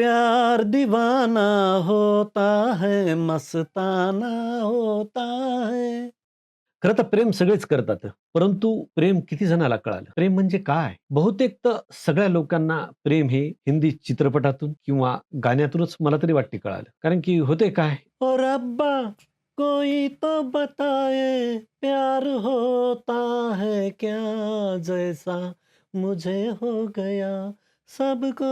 प्यार दीवाना होता है, मस्ताना होता है। खरं तर प्रेम सगळेच करतात, परंतु प्रेम किती जणाला कळालं? प्रेम म्हणजे काय? बहुतेक तर सगळ्या लोकांना प्रेम हे हिंदी चित्रपटातून किंवा गाण्यातूनच मला तरी वाटते कळालं. कारण की होते काय? ओ रब्बा, कोई तो बताए, प्यार होता है क्या? जैसा मुझे हो गया, सबको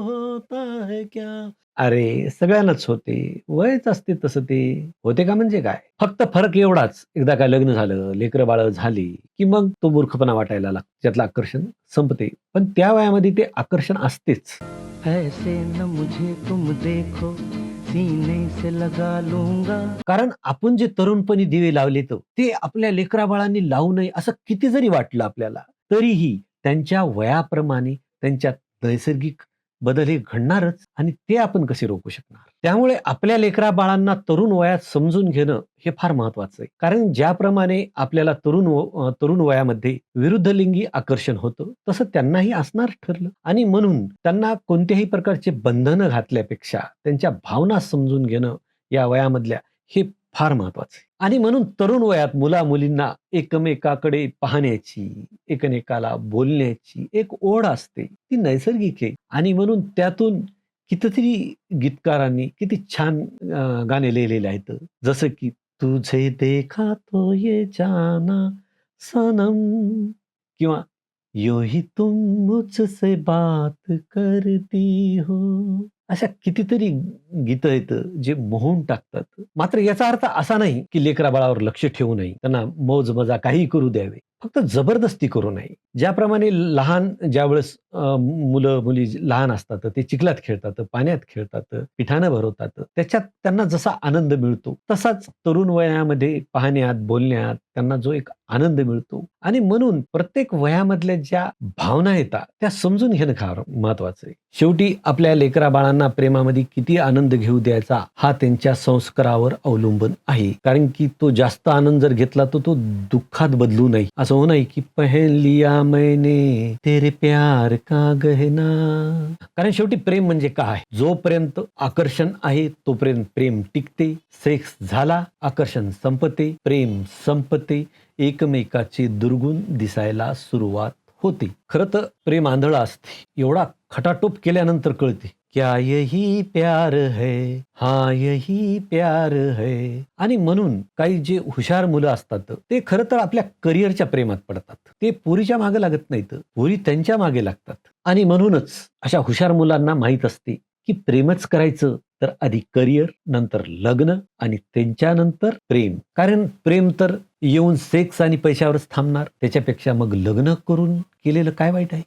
होता है क्या? अरे सगळ्यांनाच होते. वयच असते तसं ते. होते का म्हणजे काय? फक्त फरक एवढाच. एकदा काय लग्न झालं लेकरं बाळ झाली की मग तो मूर्खपणा वाटायला लागतो. त्यातलं आकर्षण संपते. पण त्या वयामध्ये ते आकर्षण असतेच. ऐसे न मुझे तुम देखो सीने से लगा लूंगा. कारण आपण जे तरुणपणी दिवे लावले तर ते आपल्या लेकरा बाळांनी लावू नये असं किती जरी वाटलं आपल्याला तरीही त्यांच्या वयाप्रमाणे त्यांच्यात नैसर्गिक बदल हे घडणारच आणि ते आपण कसे रोखू शकणार? त्यामुळे आपल्या लेकरा बाळांना तरुण वयात समजून घेणं हे फार महत्वाचं आहे. कारण ज्याप्रमाणे आपल्याला तरुण व- तरुण वयामध्ये विरुद्ध लिंगी आकर्षण होतं तसं त्यांनाही असणार ठरलं. आणि म्हणून त्यांना कोणत्याही प्रकारचे बंधनं घातल्यापेक्षा त्यांच्या भावना समजून घेणं या वयामधल्या हे फार महत्वाचं आहे. आणि म्हणून तरुण वयात मुला मुलींना एकमेकाकडे पाहण्याची एकमेकाला बोलण्याची एक ओढ असते. ती नैसर्गिक आहे. आणि म्हणून त्यातून कितीतरी गीतकारांनी किती छान गाणे लिहिलेले आहेत. जसं की तुझे देखा तो ये जाना सनम किंवा यो ही तुम मुझसे बात करती हो अशा कितीतरी गीत आहेत जे मोहून टाकतात. मात्र याचा अर्थ असा नाही की लेकरा बाळावर लक्ष ठेवू नये. त्यांना मौज मजा काही करू द्यावे. फक्त जबरदस्ती करू नये. ज्याप्रमाणे लहान ज्यावेळेस मुलं मुली लहान असतात ते चिखलात खेळतात पाण्यात खेळतात पिठानं भरवतात त्याच्यात त्यांना जसा आनंद मिळतो तसाच तरुण वयामध्ये पाहण्यात बोलण्यात त्यांना जो एक आनंद मिळतो. आणि म्हणून प्रत्येक वयामधल्या ज्या भावना येतात त्या समजून घेणं फार महत्वाचं आहे. शेवटी आपल्या लेकरा बाळांना प्रेमामध्ये किती आनंद घेऊ द्यायचा हा त्यांच्या संस्कारावर अवलंबून आहे. कारण की तो जास्त आनंद जर घेतला तर तो दुःखात बदलू नये. असं हो नाही की पहिलिया मैने तेरे प्यार का गहना। कारण शेवटी प्रेम म्हणजे काय? जोपर्यंत आकर्षण आहे तोपर्यंत प्रेम टिकते सेक्स झाला आकर्षण संपते प्रेम संपते एकमेकाचे दुर्गुण दिसायला सुरुवात होते. खरं तर प्रेम आंधळ असते. एवढा खटाटोप केल्यानंतर कळते. क्या यही प्यार है? हा यही प्यार है. आणि म्हणून काही जे हुशार मुलं असतात ते खरं तर आपल्या करिअरच्या प्रेमात पडतात. ते पोरीच्या मागे लागत नाहीत पुरी त्यांच्या मागे लागतात. आणि म्हणूनच अशा हुशार मुलांना माहीत असते की प्रेमच करायचं तर आधी करिअर नंतर लग्न आणि त्यांच्यानंतर प्रेम. कारण प्रेम तर येऊन सेक्स आणि पैशावरच थांबणार. त्याच्यापेक्षा मग लग्न करून केलेलं काय वाईट आहे?